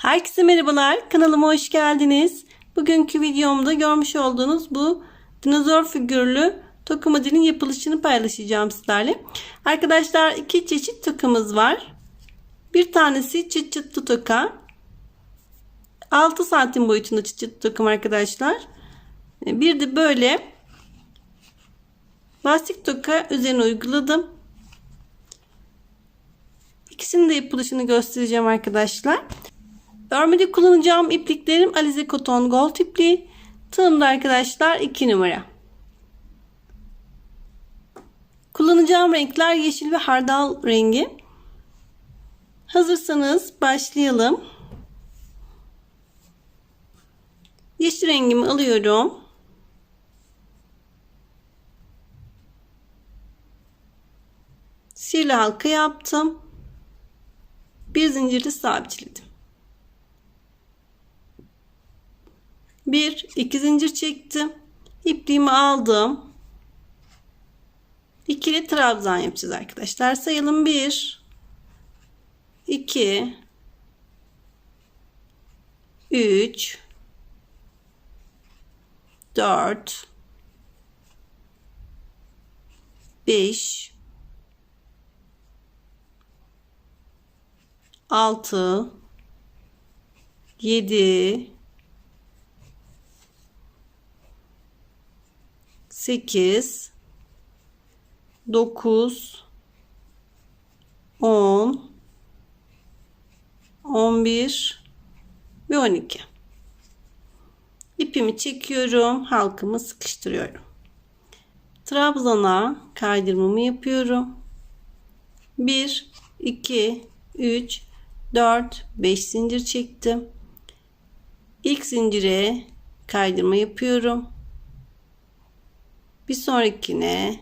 Herkese merhabalar. Kanalıma hoş geldiniz. Bugünkü videomda görmüş olduğunuz bu dinozor figürlü toka modelin yapılışını paylaşacağım sizlerle. Arkadaşlar iki çeşit tokamız var. Bir tanesi çıt çıtlı toka. 6 santim boyutunda çıt çıtlı tokam arkadaşlar. Bir de böyle lastik toka üzerine uyguladım. İkisinin de yapılışını göstereceğim arkadaşlar. Örmede kullanacağım ipliklerim Alize Cotton Gold ipliği. Tığımda arkadaşlar 2 numara. Kullanacağım renkler yeşil ve hardal rengi. Hazırsanız başlayalım. Yeşil rengimi alıyorum. Sihirli halka yaptım. Bir zincirli sabitledim. Bir, iki zincir çektim. İpliğimi aldım. İkili trabzan yapacağız arkadaşlar. Sayalım bir, iki, üç, dört, beş, altı, yedi, 8 9 10 11 ve 12 ipimi çekiyorum halkımı sıkıştırıyorum. Trabzana kaydırmamı yapıyorum. 1 2 3 4 5 zincir çektim. İlk zincire kaydırma yapıyorum bir sonrakine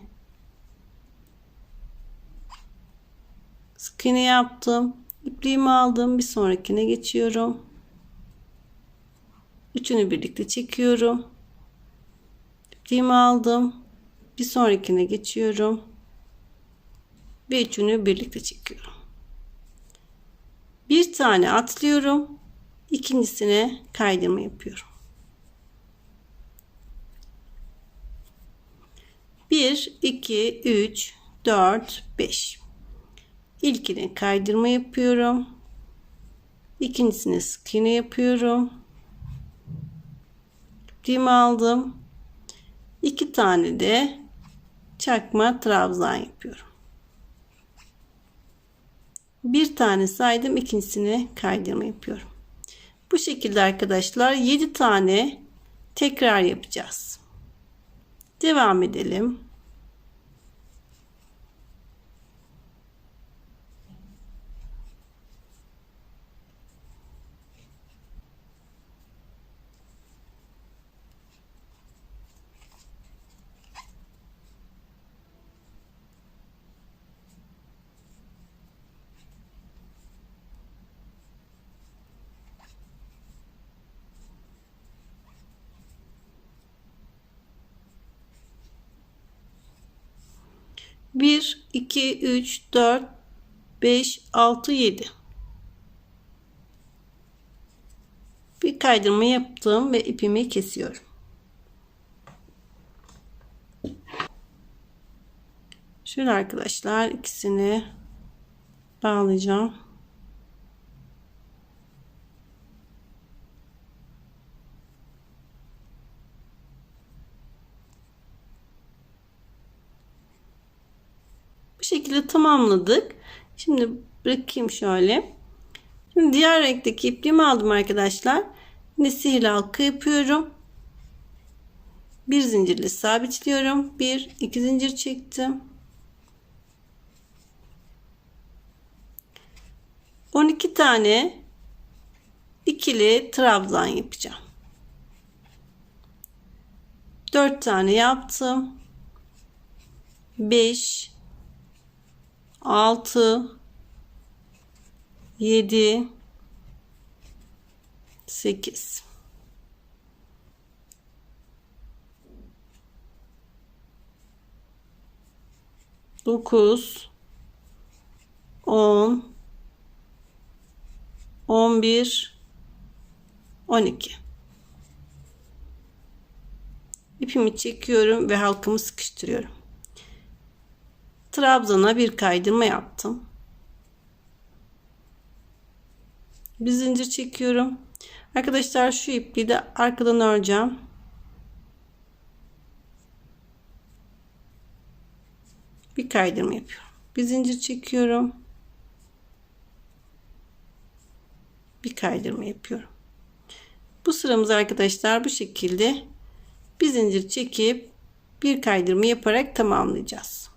sık iğne yaptım. İpliğimi aldım. Bir sonrakine geçiyorum. Üçünü birlikte çekiyorum. İpliğimi aldım. Bir sonrakine geçiyorum. Ve üçünü birlikte çekiyorum. Bir tane atlıyorum. İkincisine kaydırma yapıyorum. 1, 2, 3, 4, 5. İlkine kaydırma yapıyorum. İkincisine sık iğne yapıyorum. İpliğimi aldım. İki tane de çakma trabzan yapıyorum. Bir tane saydım. ikincisine kaydırma yapıyorum. Bu şekilde arkadaşlar 7 tane tekrar yapacağız. Devam edelim. Bir, iki, üç, dört, beş, altı, yedi. Bir kaydırma yaptım ve ipimi kesiyorum. Şöyle arkadaşlar ikisini bağlayacağım. Şekilde tamamladık. Şimdi bırakayım şöyle. Şimdi diğer renkteki ipliğimi aldım arkadaşlar. Yine sihirli halka yapıyorum. Bir zincirle sabitliyorum. Bir, iki zincir çektim. 12 tane ikili trabzan yapacağım. 4 tane yaptım. 5 6 7 8 9 10 11 12. İpimi çekiyorum ve halkamı sıkıştırıyorum. Trabzana bir kaydırma yaptım. Bir zincir çekiyorum. Arkadaşlar şu ipliği de arkadan öreceğim. Bir kaydırma yapıyorum. Bir zincir çekiyorum. Bir kaydırma yapıyorum. Bu sıramız arkadaşlar bu şekilde bir zincir çekip bir kaydırma yaparak tamamlayacağız.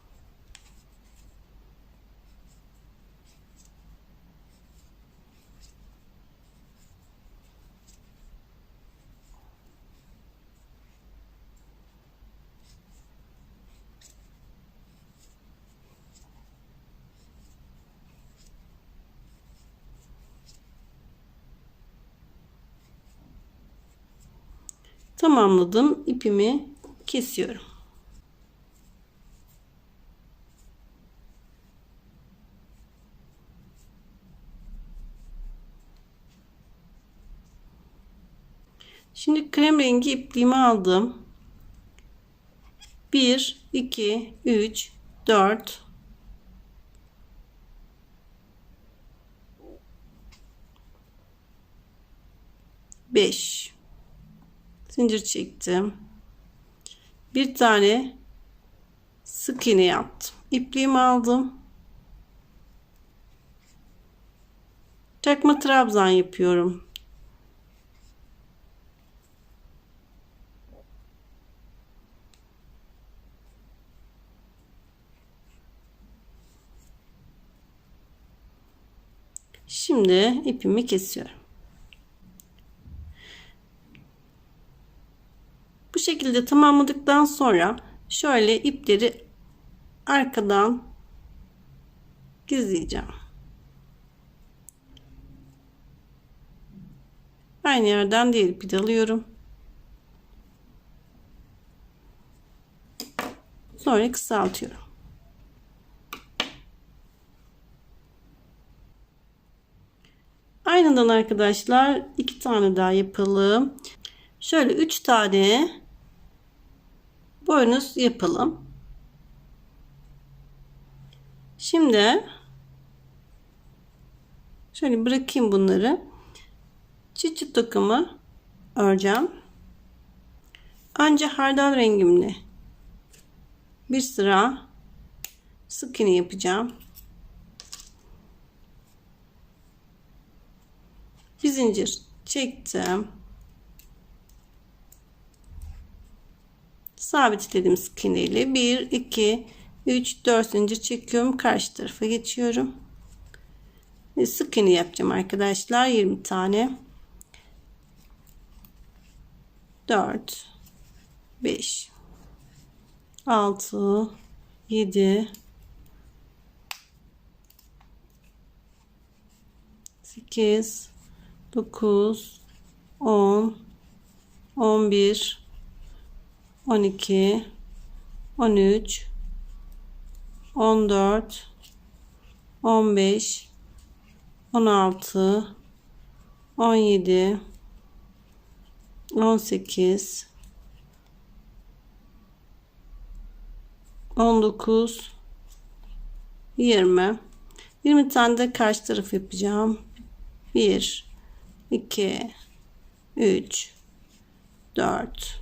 Tamamladım. ipimi kesiyorum. Şimdi krem rengi ipliğimi aldım. 1 2 3 4 5 zincir çektim. Bir tane sık iğne yaptım. İpliğimi aldım. Çakma trabzan yapıyorum. Şimdi ipimi kesiyorum. Şekilde tamamladıktan sonra şöyle ipleri arkadan gizleyeceğim. Aynı yerden diğer ipi de alıyorum. Sonra kısaltıyorum. Aynıdan arkadaşlar iki tane daha yapalım. Şöyle üç tane boynuz yapalım. Şimdi şöyle bırakayım bunları. Çıt çıt takımı öreceğim. Önce hardal rengimle bir sıra sık iğne yapacağım. Bir zincir çektim. Sabitledim sık iğne ile 1 2 3 4 zincir çekiyorum. Karşı tarafa geçiyorum. Sık iğne yapacağım arkadaşlar. 20 tane. 4 5 6 7 8 9 10 11 12 13 14 15 16 17 18 19 20 20 tane de karşı taraf yapacağım. 1 2 3 4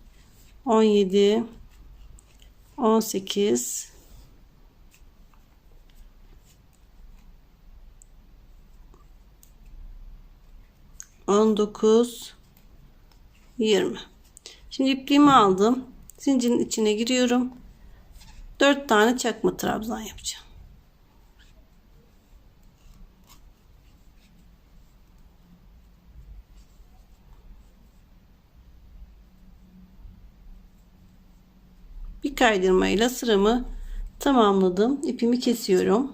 17 18 19 20 Şimdi ipliğimi aldım. Zincirin içine giriyorum. 4 tane çakma trabzan yapacağım. Kaydırmayla sıramı tamamladım. İpimi kesiyorum.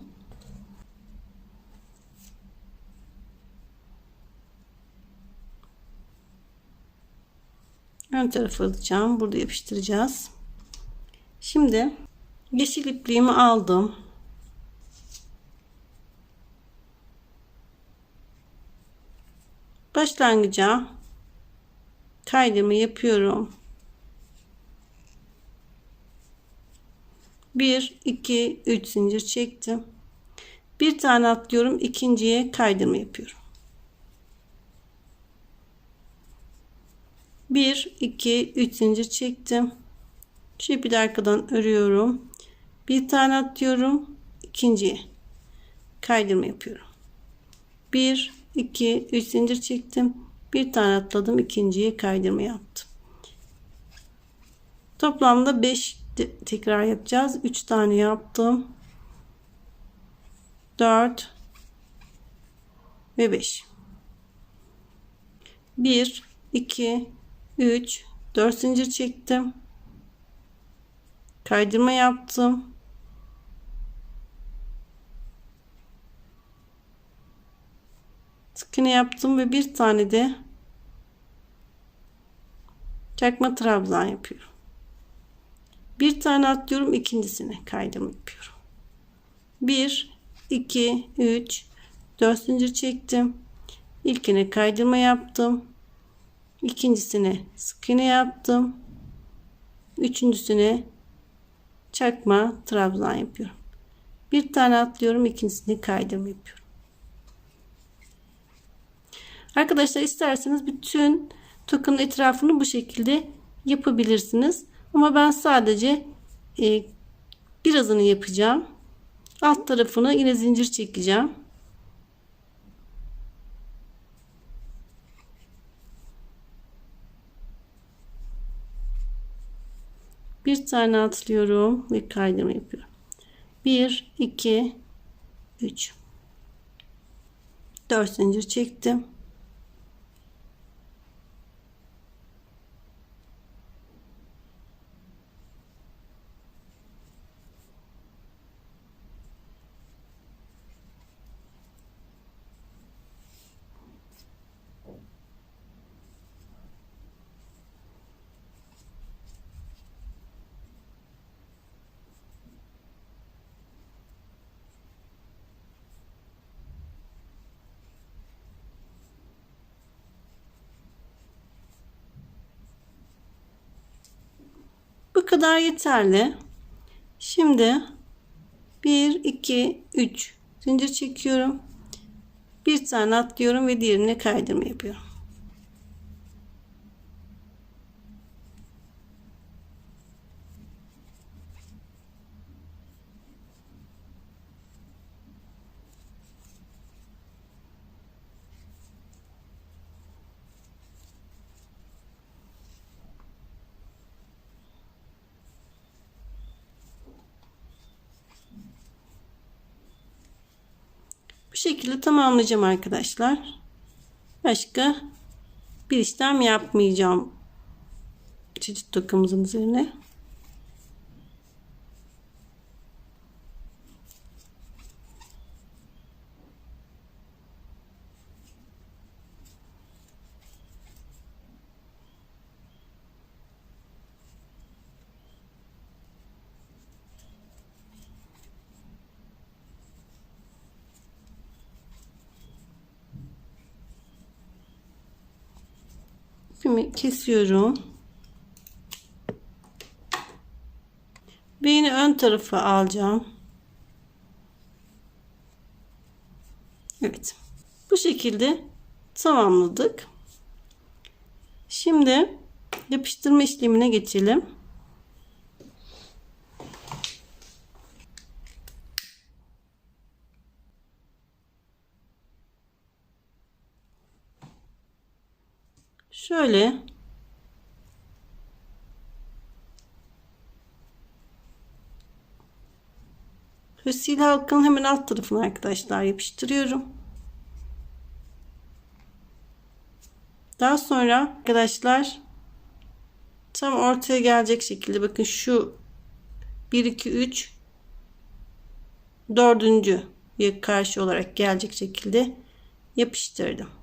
Ön tarafı alacağım. Burada yapıştıracağız. Şimdi yeşil ipliğimi aldım. Başlangıca kaydımı yapıyorum. 1 2 3 zincir çektim. Bir tane atlıyorum, ikinciye kaydırma yapıyorum. 1 2 3 zincir çektim. Şu ipi de arkadan örüyorum. Bir tane atlıyorum, ikinciye kaydırma yapıyorum. 1 2 3 zincir çektim. Bir tane atladım, ikinciye kaydırma yaptım. Toplamda 5 tekrar yapacağız. 3 tane yaptım. 4 ve 5. 1 2 3 4 zincir çektim. Kaydırma yaptım. Sık yaptım ve bir tane de çakma trabzan yapıyorum. Bir tane atlıyorum ikincisine kaydırma yapıyorum. 1 2 3 4 zincir çektim. İlkine kaydırma yaptım. İkincisine sık iğne yaptım. Üçüncüsüne çakma trabzan yapıyorum. Bir tane atlıyorum, ikincisini kaydırma yapıyorum. Arkadaşlar isterseniz bütün tokanın etrafını bu şekilde yapabilirsiniz. Ama ben sadece e, birazını yapacağım. Alt tarafını yine zincir çekeceğim. Bir tane atlıyorum ve kaydırma yapıyorum. 1 2 3 4 zincir çektim. Kadar yeterli. Şimdi 1 2 3 zincir çekiyorum. Bir tane atlıyorum ve diğerine kaydırma yapıyorum. Bu şekilde tamamlayacağım arkadaşlar. Başka bir işlem yapmayacağım. Çeşit tokamızın üzerine. İpimi kesiyorum. Ve yine ön tarafa alacağım. Evet. Bu şekilde tamamladık. Şimdi yapıştırma işlemine geçelim. Şöyle Hüsile halkanın hemen alt tarafına arkadaşlar yapıştırıyorum. Daha sonra arkadaşlar tam ortaya gelecek şekilde bakın şu 1 2 3 dördüncü karşı olarak gelecek şekilde yapıştırdım.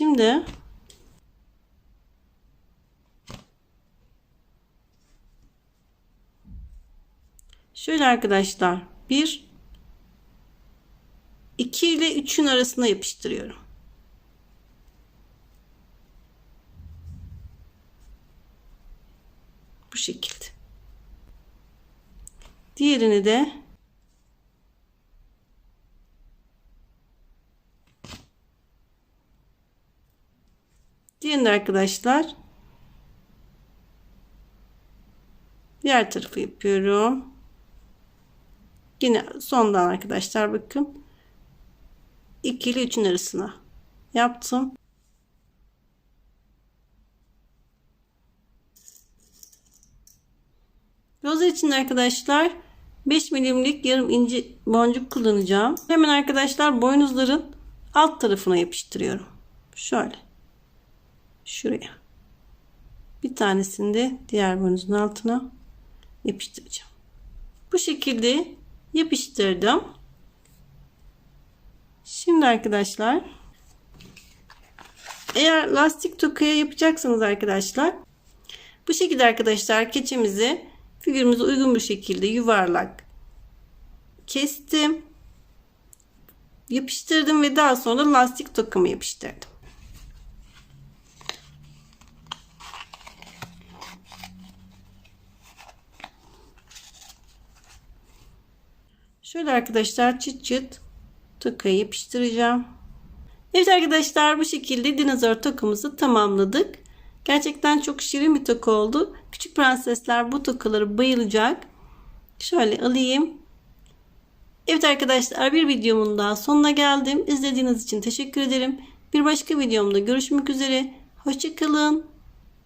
Şimdi şöyle arkadaşlar bir 2 ile 3'ün arasına yapıştırıyorum. Bu şekilde. Diğerini de Diğerini arkadaşlar diğer tarafı yapıyorum. Yine sondan arkadaşlar bakın. 2 ile 3'ün arasına yaptım. Roza için arkadaşlar 5 milimlik yarım ince boncuk kullanacağım. Hemen arkadaşlar boynuzların alt tarafına yapıştırıyorum. Şöyle. Şuraya. Bir tanesini de diğer boynuzun altına yapıştıracağım. Bu şekilde yapıştırdım. Şimdi arkadaşlar eğer lastik tokaya yapacaksanız arkadaşlar bu şekilde arkadaşlar keçemizi figürümüze uygun bir şekilde yuvarlak kestim. Yapıştırdım ve daha sonra lastik tokamı yapıştırdım. Şöyle arkadaşlar çıt çıt tokayı yapıştıracağım. Evet arkadaşlar bu şekilde dinozor tokamızı tamamladık. Gerçekten çok şirin bir toka oldu. Küçük prensesler bu tokaları bayılacak. Şöyle alayım. Evet arkadaşlar bir videomun daha sonuna geldim. İzlediğiniz için teşekkür ederim. Bir başka videomda görüşmek üzere. Hoşçakalın.